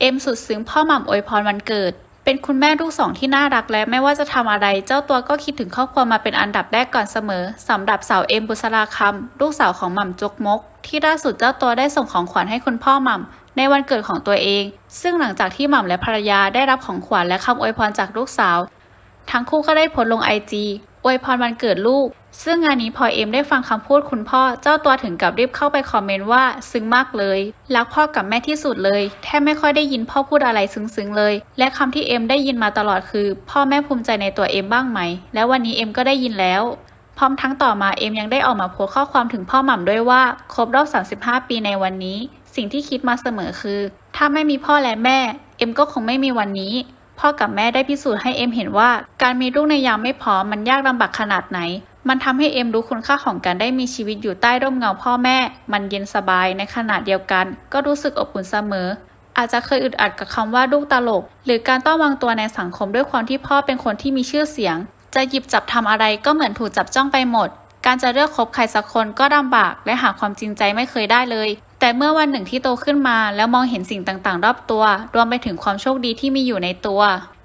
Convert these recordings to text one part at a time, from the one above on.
เอ็มสุดซึ้งพ่อหม่ำอวยพรวันเกิด เป็นคุณแม่ลูกสองที่น่ารักและไม่ว่าจะทำอะไร เจ้าตัวก็คิดถึงครอบครัวมาเป็นอันดับแรกก่อนเสมอสำหรับสาวเอ็มบุษราคำลูกสาวของหม่ำจกมก ที่ล่าสุดเจ้าตัวได้ส่งของขวัญให้คุณพ่อหม่ำในวันเกิดของตัวเอง ซึ่งหลังจากที่หม่ำและภรรยาได้รับของขวัญและคำอวยพรจากลูกสาว ทั้งคู่ก็ได้โพสลงไอจี อวยพรวันเกิดลูก ซึ่งงานนี้พอเอ็มได้ฟังคำพูดคุณพ่อ เจ้าตัวถึงกับรีบเข้าไปคอมเมนต์ว่า ซึ้งมากเลย รักพ่อกับแม่ที่สุดเลย แทบไม่ค่อยได้ยินพ่อพูดอะไรซึ้งๆเลย และคำที่เอ็มได้ยินมาตลอดคือ พ่อแม่ภูมิใจในตัวเอ็มบ้างไหม และวันนี้เอ็มก็ได้ยินแล้ว พร้อมทั้งต่อมาเอ็มยังได้ออกมาโพสข้อความถึงพ่อหม่ำด้วยว่า ครบรอบ 35 ปีในวันนี้ สิ่งที่คิดมาเสมอคือ ถ้าไม่มีพ่อและแม่ เอ็มก็คงไม่มีวันนี้ พ่อกับแม่ได้พิสูจน์ให้เอ็มเห็นว่า การมีลูกในยามไม่พร้อมมันยากลำบากขนาดไหน มันทำให้เอ็มรู้คุณค่าของการได้มีชีวิตอยู่ใต้ร่มเงาพ่อแม่ มันเย็นสบายในขณะเดียวกัน ก็รู้สึกอบอุ่นเสมอ อาจจะเคยอึดอัดกับคำว่าลูกตลก หรือการต้องวางตัวในสังคมด้วยความที่พ่อเป็นคนที่มีชื่อเสียง จะหยิบจับทำอะไรก็เหมือนถูกจับจ้องไปหมด การจะเลือกคบใครสักคนก็ลำบาก และหาความจริงใจไม่เคยได้เลย แต่เมื่อวันหนึ่งที่โตขึ้นมาแล้วมองเห็นสิ่งต่างๆ รอบตัว รวมไปถึงความโชคดีที่มีอยู่ในตัว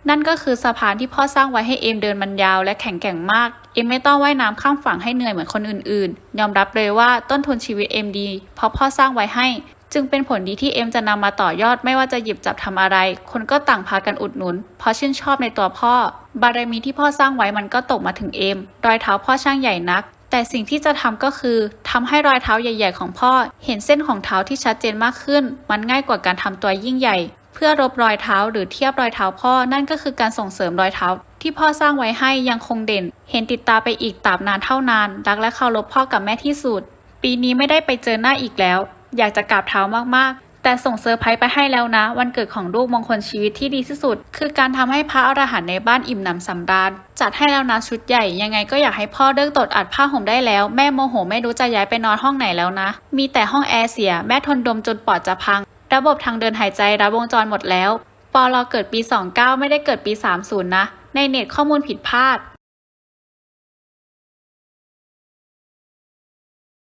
นั่นก็คือสะพานที่พ่อสร้างไว้ให้เอมเดินมันยาวและแข็งแกร่งมาก เอมไม่ต้องว่ายน้ำข้ามฝั่งให้เหนื่อยเหมือนคนอื่นๆ ยอมรับเลยว่าต้นทุนชีวิตเอมดี เพราะพ่อสร้างไว้ให้ จึงเป็นผลดีที่เอมจะนำมาต่อยอดไม่ว่าจะหยิบจับทำอะไร คนก็ต่างพากันอุดหนุน เพราะชื่นชอบในตัวพ่อบารมีที่พ่อสร้างไว้มันก็ตกมาถึงเอมรอยเท้าพ่อช่างใหญ่นัก แต่สิ่งที่จะทำก็คือทำให้รอยเท้าใหญ่ ๆ ของพ่อ เห็นเส้นของเท้าที่ชัดเจนมากขึ้น มันง่ายกว่าการทำตัวยิ่งใหญ่ เพื่อลบรอยเท้าหรือเทียบรอยเท้าพ่อนั่นก็คือการส่งเสริมรอยเท้า ที่พ่อสร้างไว้ให้ยังคงเด่น เห็นติดตาไปอีกตราบนานเท่านานรักและเคารพพ่อกับแม่ที่สุด ปีนี้ไม่ได้ไปเจอหน้าอีกแล้ว อยากจะกราบเท้ามากๆ แต่ส่งเซอร์ไพรส์ไปให้แล้วนะ วันเกิดของลูกมงคลชีวิตที่ดีที่สุด คือการทำให้พระอรหันต์ในบ้านอิ่มหนำสำราญ จัดให้แล้วนะชุดใหญ่ ยังไงก็อยากให้พ่อเลิกตดอัดผ้าห่มได้แล้ว แม่โมโหไม่รู้จะย้ายไปนอนห้องไหนแล้วนะ มีแต่ห้องแอร์เสีย แม่ทนดมจนปอดจะพัง ระบบทางเดินหายใจรัดวงจรหมดแล้วปอลอเกิดปี 29 ไม่ได้เกิดปี 30 นะ ในเน็ตข้อมูลผิดพลาด